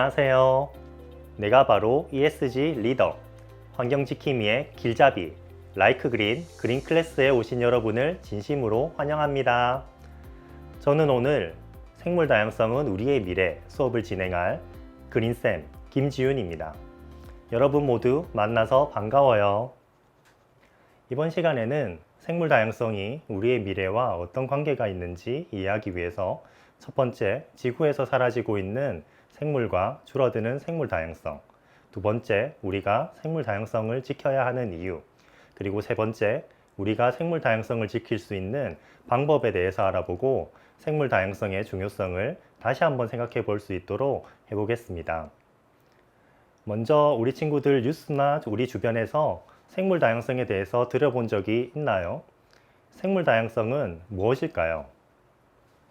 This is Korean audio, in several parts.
안녕하세요. 내가 바로 ESG 리더, 환경지킴이의 길잡이, 라이크 그린, 그린 클래스에 오신 여러분을 진심으로 환영합니다. 저는 오늘 생물 다양성은 우리의 미래 수업을 진행할 그린쌤 김지윤입니다. 여러분 모두 만나서 반가워요. 이번 시간에는 생물 다양성이 우리의 미래와 어떤 관계가 있는지 이해하기 위해서 첫 번째, 지구에서 사라지고 있는 생물과 줄어드는 생물 다양성. 두 번째, 우리가 생물 다양성을 지켜야 하는 이유. 그리고 세 번째, 우리가 생물 다양성을 지킬 수 있는 방법에 대해서 알아보고 생물 다양성의 중요성을 다시 한번 생각해 볼 수 있도록 해보겠습니다. 먼저 우리 친구들 뉴스나 우리 주변에서 생물 다양성에 대해서 들어본 적이 있나요? 생물 다양성은 무엇일까요?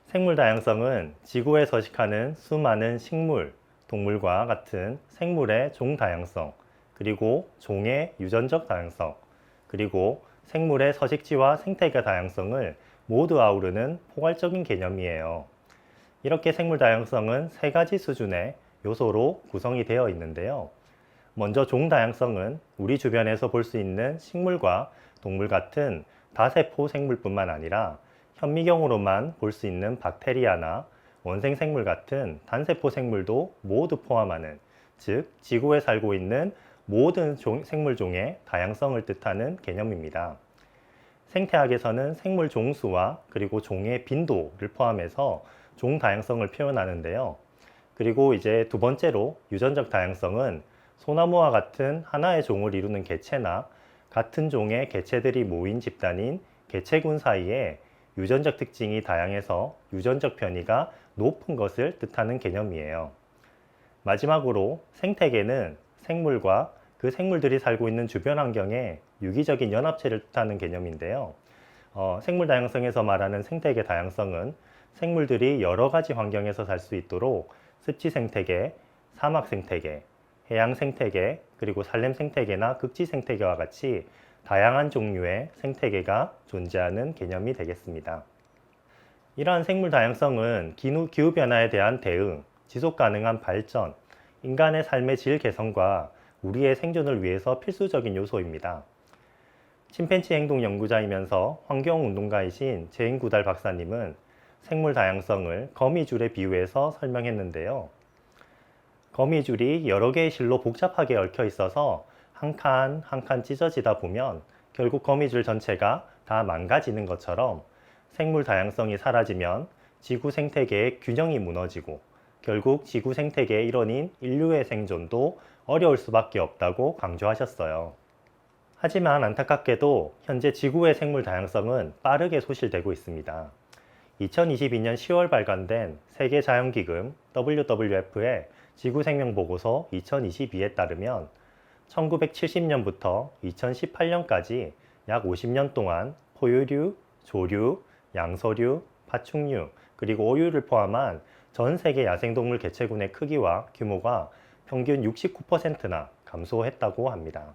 생물 다양성은 지구에 서식하는 수많은 식물, 동물과 같은 생물의 종 다양성, 그리고 종의 유전적 다양성, 그리고 생물의 서식지와 생태계 다양성을 모두 아우르는 포괄적인 개념이에요. 이렇게 생물 다양성은 세 가지 수준의 요소로 구성이 되어 있는데요. 먼저 종 다양성은 우리 주변에서 볼 수 있는 식물과 동물 같은 다세포 생물뿐만 아니라 현미경으로만 볼 수 있는 박테리아나 원생 생물 같은 단세포 생물도 모두 포함하는 즉 지구에 살고 있는 모든 종, 생물종의 다양성을 뜻하는 개념입니다. 생태학에서는 생물 종수와 그리고 종의 빈도를 포함해서 종 다양성을 표현하는데요. 그리고 이제 두 번째로 유전적 다양성은 소나무와 같은 하나의 종을 이루는 개체나 같은 종의 개체들이 모인 집단인 개체군 사이에 유전적 특징이 다양해서 유전적 변이가 높은 것을 뜻하는 개념이에요. 마지막으로 생태계는 생물과 그 생물들이 살고 있는 주변 환경의 유기적인 연합체를 뜻하는 개념인데요. 어, 생물 다양성에서 말하는 생태계 다양성은 생물들이 여러 가지 환경에서 살 수 있도록 습지 생태계, 사막 생태계, 해양 생태계, 그리고 산림 생태계나 극지 생태계와 같이 다양한 종류의 생태계가 존재하는 개념이 되겠습니다. 이러한 생물 다양성은 기후 변화에 대한 대응, 지속 가능한 발전, 인간의 삶의 질 개선과 우리의 생존을 위해서 필수적인 요소입니다. 침팬치 행동 연구자이면서 환경운동가이신 제인 구달 박사님은 생물 다양성을 거미줄에 비유해서 설명했는데요. 거미줄이 여러 개의 실로 복잡하게 얽혀 있어서 한 칸 한 칸 찢어지다 보면 결국 거미줄 전체가 다 망가지는 것처럼 생물 다양성이 사라지면 지구 생태계의 균형이 무너지고 결국 지구 생태계의 일원인 인류의 생존도 어려울 수밖에 없다고 강조하셨어요. 하지만 안타깝게도 현재 지구의 생물 다양성은 빠르게 소실되고 있습니다. 2022년 10월 발간된 세계자연기금 WWF의 지구생명보고서 2022에 따르면 1970년부터 2018년까지 약 50년 동안 포유류, 조류, 양서류, 파충류, 그리고 오유를 포함한 전 세계 야생동물 개체군의 크기와 규모가 평균 69%나 감소했다고 합니다.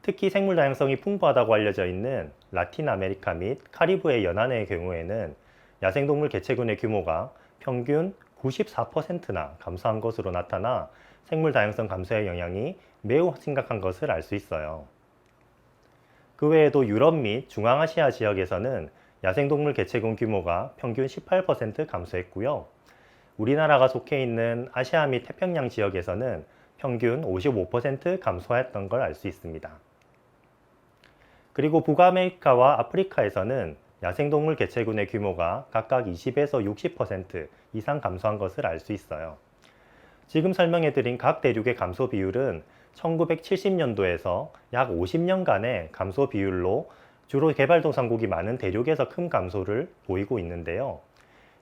특히 생물 다양성이 풍부하다고 알려져 있는 라틴 아메리카 및 카리브해 연안의 경우에는 야생동물 개체군의 규모가 평균 94%나 감소한 것으로 나타나 생물 다양성 감소의 영향이 매우 심각한 것을 알 수 있어요. 그 외에도 유럽 및 중앙아시아 지역에서는 야생동물 개체군 규모가 평균 18% 감소했고요. 우리나라가 속해 있는 아시아 및 태평양 지역에서는 평균 55% 감소했던 걸 알 수 있습니다. 그리고 북아메리카와 아프리카에서는 야생동물 개체군의 규모가 각각 20에서 60% 이상 감소한 것을 알 수 있어요. 지금 설명해드린 각 대륙의 감소 비율은 1970년도에서 약 50년간의 감소 비율로 주로 개발도상국이 많은 대륙에서 큰 감소를 보이고 있는데요.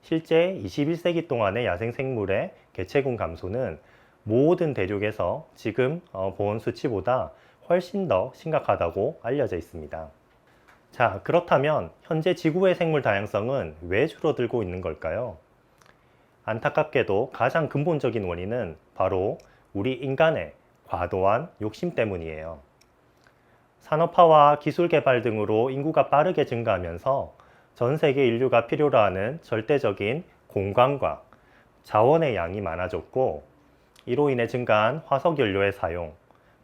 실제 21세기 동안의 야생생물의 개체군 감소는 모든 대륙에서 지금 어, 본 수치보다 훨씬 더 심각하다고 알려져 있습니다. 자, 그렇다면 현재 지구의 생물 다양성은 왜 줄어들고 있는 걸까요? 안타깝게도 가장 근본적인 원인은 바로 우리 인간의 과도한 욕심 때문이에요. 산업화와 기술 개발 등으로 인구가 빠르게 증가하면서 전 세계 인류가 필요로 하는 절대적인 공간과 자원의 양이 많아졌고 이로 인해 증가한 화석 연료의 사용,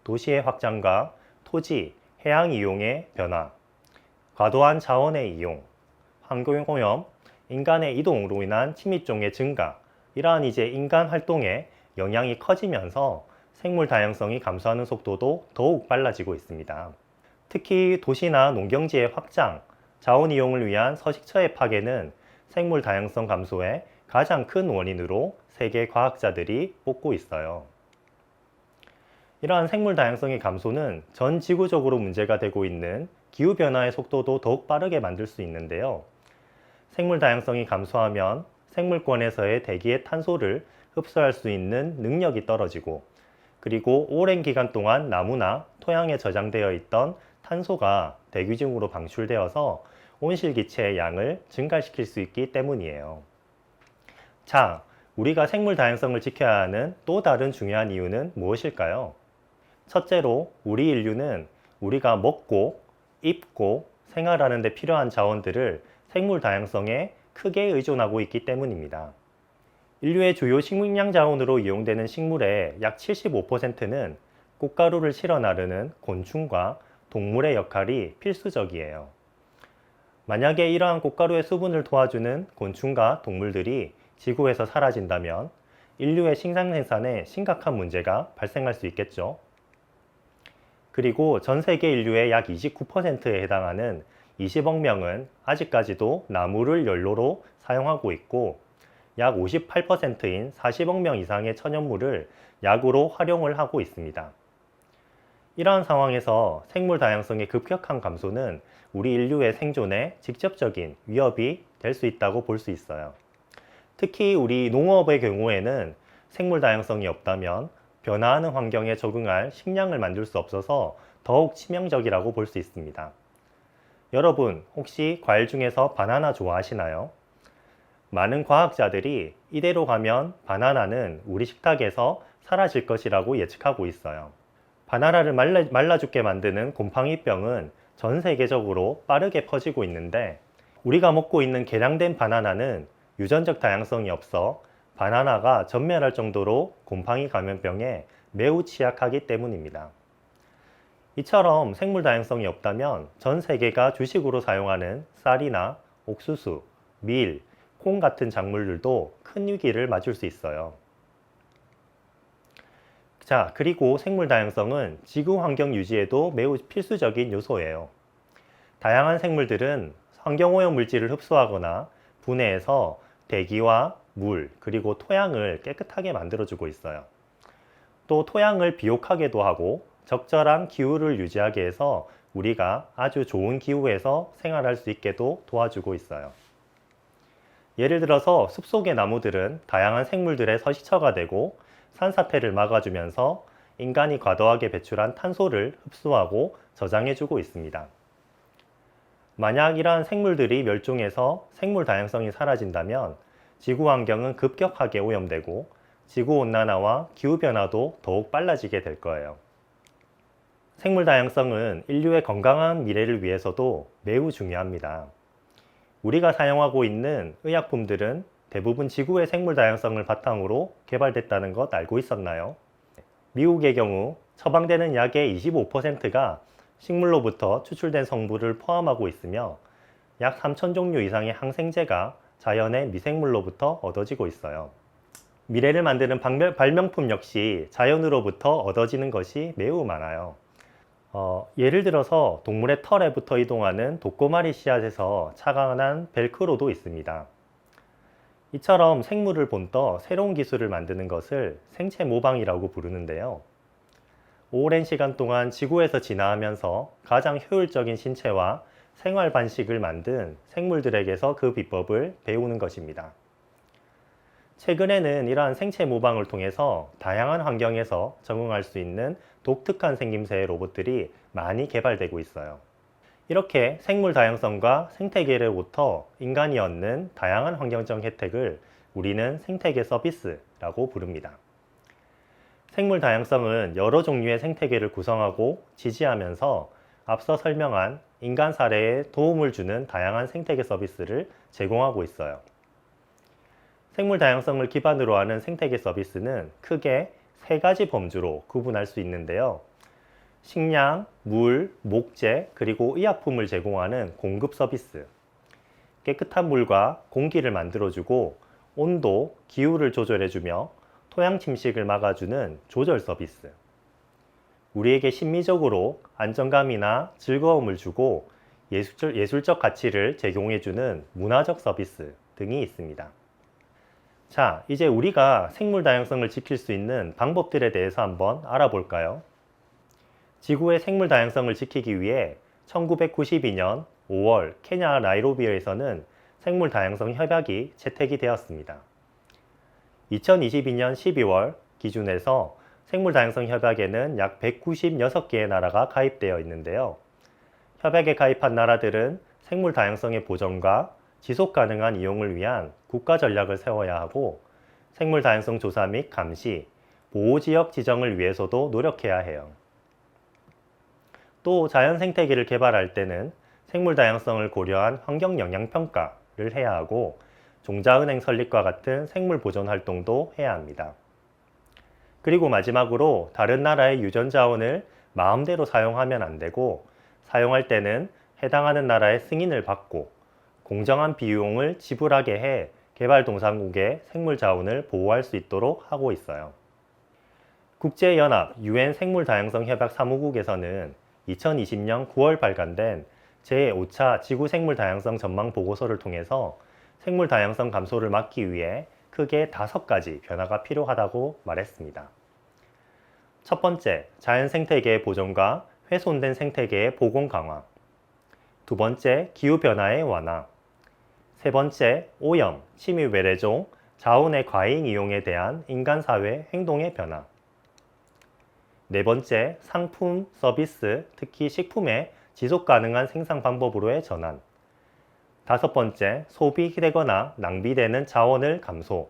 도시의 확장과 토지, 해양 이용의 변화, 과도한 자원의 이용, 환경 오염, 인간의 이동으로 인한 침입종의 증가, 이러한 이제 인간 활동에 영향이 커지면서 생물 다양성이 감소하는 속도도 더욱 빨라지고 있습니다. 특히 도시나 농경지의 확장, 자원 이용을 위한 서식처의 파괴는 생물 다양성 감소의 가장 큰 원인으로 세계 과학자들이 뽑고 있어요. 이러한 생물 다양성의 감소는 전 지구적으로 문제가 되고 있는 기후변화의 속도도 더욱 빠르게 만들 수 있는데요. 생물 다양성이 감소하면 생물권에서의 대기의 탄소를 흡수할 수 있는 능력이 떨어지고 그리고 오랜 기간 동안 나무나 토양에 저장되어 있던 탄소가 대기 중으로 방출되어서 온실기체의 양을 증가시킬 수 있기 때문이에요. 자, 우리가 생물 다양성을 지켜야 하는 또 다른 중요한 이유는 무엇일까요? 첫째로 우리 인류는 우리가 먹고 입고 생활하는 데 필요한 자원들을 생물 다양성에 크게 의존하고 있기 때문입니다. 인류의 주요 식량 자원으로 이용되는 식물의 약 75%는 꽃가루를 실어 나르는 곤충과 동물의 역할이 필수적이에요. 만약에 이러한 꽃가루의 수분을 도와주는 곤충과 동물들이 지구에서 사라진다면 인류의 식량 생산에 심각한 문제가 발생할 수 있겠죠. 그리고 전 세계 인류의 약 29%에 해당하는 20억 명은 아직까지도 나무를 연료로 사용하고 있고 약 58%인 40억 명 이상의 천연물을 약으로 활용을 하고 있습니다. 이러한 상황에서 생물 다양성의 급격한 감소는 우리 인류의 생존에 직접적인 위협이 될 수 있다고 볼 수 있어요. 특히 우리 농업의 경우에는 생물 다양성이 없다면 변화하는 환경에 적응할 식량을 만들 수 없어서 더욱 치명적이라고 볼 수 있습니다. 여러분, 혹시 과일 중에서 바나나 좋아하시나요? 많은 과학자들이 이대로 가면 바나나는 우리 식탁에서 사라질 것이라고 예측하고 있어요. 바나나를 말라, 말라 죽게 만드는 곰팡이병은 전 세계적으로 빠르게 퍼지고 있는데 우리가 먹고 있는 개량된 바나나는 유전적 다양성이 없어 바나나가 전멸할 정도로 곰팡이 감염병에 매우 취약하기 때문입니다. 이처럼 생물 다양성이 없다면 전 세계가 주식으로 사용하는 쌀이나 옥수수, 밀, 콩 같은 작물들도 큰 위기를 맞을 수 있어요. 자, 그리고 생물 다양성은 지구 환경 유지에도 매우 필수적인 요소예요. 다양한 생물들은 환경오염 물질을 흡수하거나 분해해서 대기와 물, 그리고 토양을 깨끗하게 만들어주고 있어요. 또 토양을 비옥하게도 하고 적절한 기후를 유지하게 해서 우리가 아주 좋은 기후에서 생활할 수 있게도 도와주고 있어요. 예를 들어서 숲속의 나무들은 다양한 생물들의 서식처가 되고 산사태를 막아주면서 인간이 과도하게 배출한 탄소를 흡수하고 저장해주고 있습니다. 만약 이러한 생물들이 멸종해서 생물 다양성이 사라진다면 지구 환경은 급격하게 오염되고 지구 온난화와 기후 변화도 더욱 빨라지게 될 거예요. 생물 다양성은 인류의 건강한 미래를 위해서도 매우 중요합니다. 우리가 사용하고 있는 의약품들은 대부분 지구의 생물 다양성을 바탕으로 개발됐다는 것 알고 있었나요? 미국의 경우 처방되는 약의 25%가 식물로부터 추출된 성분을 포함하고 있으며 약 3천 종류 이상의 항생제가 자연의 미생물로부터 얻어지고 있어요. 미래를 만드는 발명품 역시 자연으로부터 얻어지는 것이 매우 많아요. 어, 예를 들어서 동물의 털에 붙어 이동하는 독고마리 씨앗에서 착안한 벨크로도 있습니다. 이처럼 생물을 본떠 새로운 기술을 만드는 것을 생체 모방이라고 부르는데요. 오랜 시간 동안 지구에서 진화하면서 가장 효율적인 신체와 생활 반식을 만든 생물들에게서 그 비법을 배우는 것입니다. 최근에는 이러한 생체 모방을 통해서 다양한 환경에서 적응할 수 있는 독특한 생김새의 로봇들이 많이 개발되고 있어요. 이렇게 생물 다양성과 생태계로부터 인간이 얻는 다양한 환경적 혜택을 우리는 생태계 서비스라고 부릅니다. 생물 다양성은 여러 종류의 생태계를 구성하고 지지하면서 앞서 설명한 인간 사례에 도움을 주는 다양한 생태계 서비스를 제공하고 있어요. 생물 다양성을 기반으로 하는 생태계 서비스는 크게 세 가지 범주로 구분할 수 있는데요. 식량, 물, 목재, 그리고 의약품을 제공하는 공급 서비스. 깨끗한 물과 공기를 만들어주고 온도, 기후를 조절해주며 토양 침식을 막아주는 조절 서비스. 우리에게 심미적으로 안정감이나 즐거움을 주고 예술적, 예술적 가치를 제공해주는 문화적 서비스 등이 있습니다. 자, 이제 우리가 생물 다양성을 지킬 수 있는 방법들에 대해서 한번 알아볼까요? 지구의 생물 다양성을 지키기 위해 1992년 5월 케냐 나이로비에서는 생물 다양성 협약이 채택이 되었습니다. 2022년 12월 기준에서 생물 다양성 협약에는 약 196개의 나라가 가입되어 있는데요. 협약에 가입한 나라들은 생물 다양성의 보존과 지속 가능한 이용을 위한 국가 전략을 세워야 하고 생물 다양성 조사 및 감시, 보호 지역 지정을 위해서도 노력해야 해요. 또 자연 생태계를 개발할 때는 생물 다양성을 고려한 환경 영향 평가를 해야 하고 종자은행 설립과 같은 생물 보존 활동도 해야 합니다. 그리고 마지막으로 다른 나라의 유전 자원을 마음대로 사용하면 안 되고 사용할 때는 해당하는 나라의 승인을 받고 공정한 비용을 지불하게 해 개발동산국의 생물 자원을 보호할 수 있도록 하고 있어요. 국제연합 유엔 생물다양성 협약 사무국에서는 2020년 9월 발간된 제5차 지구 생물 다양성 전망 보고서를 통해서 생물 다양성 감소를 막기 위해 크게 다섯 가지 변화가 필요하다고 말했습니다. 첫 번째, 자연 생태계의 보존과 훼손된 생태계의 보건 강화. 두 번째, 기후 변화의 완화. 세 번째, 오염, 침입 외래종, 자원의 과잉 이용에 대한 인간 사회 행동의 변화. 네 번째, 상품, 서비스, 특히 식품의 지속 가능한 생산 방법으로의 전환. 다섯 번째, 소비되거나 낭비되는 자원을 감소.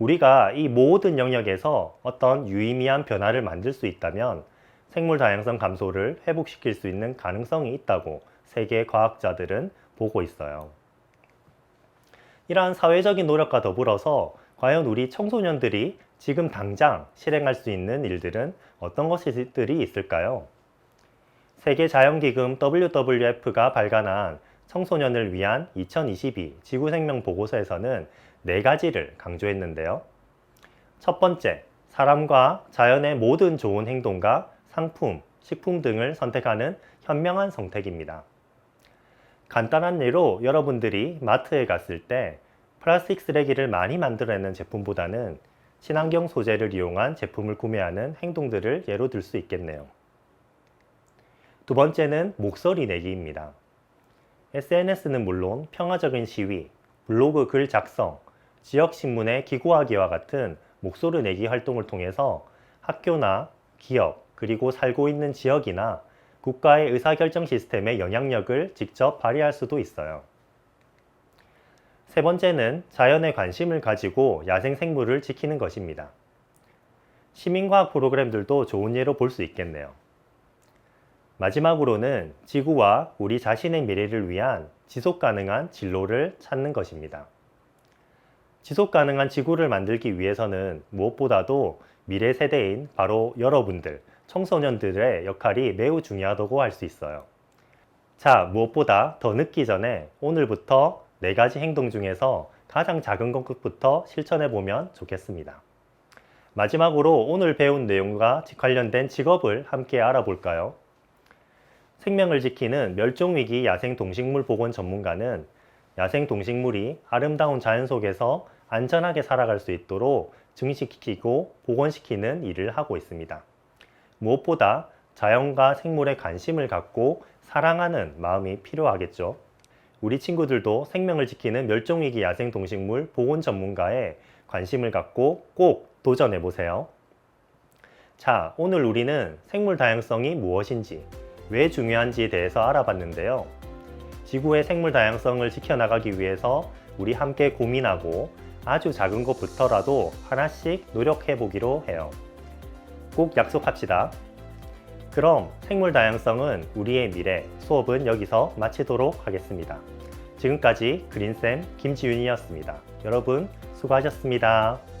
우리가 이 모든 영역에서 어떤 유의미한 변화를 만들 수 있다면 생물 다양성 감소를 회복시킬 수 있는 가능성이 있다고 세계 과학자들은 보고 있어요. 이러한 사회적인 노력과 더불어서 과연 우리 청소년들이 지금 당장 실행할 수 있는 일들은 어떤 것들이 있을까요? 세계 자연기금 WWF가 발간한 청소년을 위한 2022 지구생명 보고서에서는 네 가지를 강조했는데요. 첫 번째, 사람과 자연의 모든 좋은 행동과 상품, 식품 등을 선택하는 현명한 선택입니다. 간단한 예로 여러분들이 마트에 갔을 때 플라스틱 쓰레기를 많이 만들어내는 제품보다는 친환경 소재를 이용한 제품을 구매하는 행동들을 예로 들 수 있겠네요. 두 번째는 목소리 내기입니다. SNS는 물론 평화적인 시위, 블로그 글 작성, 지역 신문의 기고하기와 같은 목소리 내기 활동을 통해서 학교나 기업, 그리고 살고 있는 지역이나 국가의 의사결정 시스템의 영향력을 직접 발휘할 수도 있어요. 세 번째는 자연에 관심을 가지고 야생 생물을 지키는 것입니다. 시민과학 프로그램들도 좋은 예로 볼 수 있겠네요. 마지막으로는 지구와 우리 자신의 미래를 위한 지속 가능한 진로를 찾는 것입니다. 지속 가능한 지구를 만들기 위해서는 무엇보다도 미래 세대인 바로 여러분들, 청소년들의 역할이 매우 중요하다고 할 수 있어요. 자, 무엇보다 더 늦기 전에 오늘부터 네 가지 행동 중에서 가장 작은 것부터 실천해 보면 좋겠습니다. 마지막으로 오늘 배운 내용과 관련된 직업을 함께 알아볼까요? 생명을 지키는 멸종위기 야생동식물 보건 전문가는 야생동식물이 아름다운 자연 속에서 안전하게 살아갈 수 있도록 증식시키고 복원시키는 일을 하고 있습니다. 무엇보다 자연과 생물에 관심을 갖고 사랑하는 마음이 필요하겠죠. 우리 친구들도 생명을 지키는 멸종위기 야생동식물 보건 전문가에 관심을 갖고 꼭 도전해 보세요. 자, 오늘 우리는 생물 다양성이 무엇인지, 왜 중요한지에 대해서 알아봤는데요. 지구의 생물 다양성을 지켜나가기 위해서 우리 함께 고민하고 아주 작은 것부터라도 하나씩 노력해 보기로 해요. 꼭 약속합시다. 그럼 생물 다양성은 우리의 미래 수업은 여기서 마치도록 하겠습니다. 지금까지 그린쌤 김지윤이었습니다. 여러분 수고하셨습니다.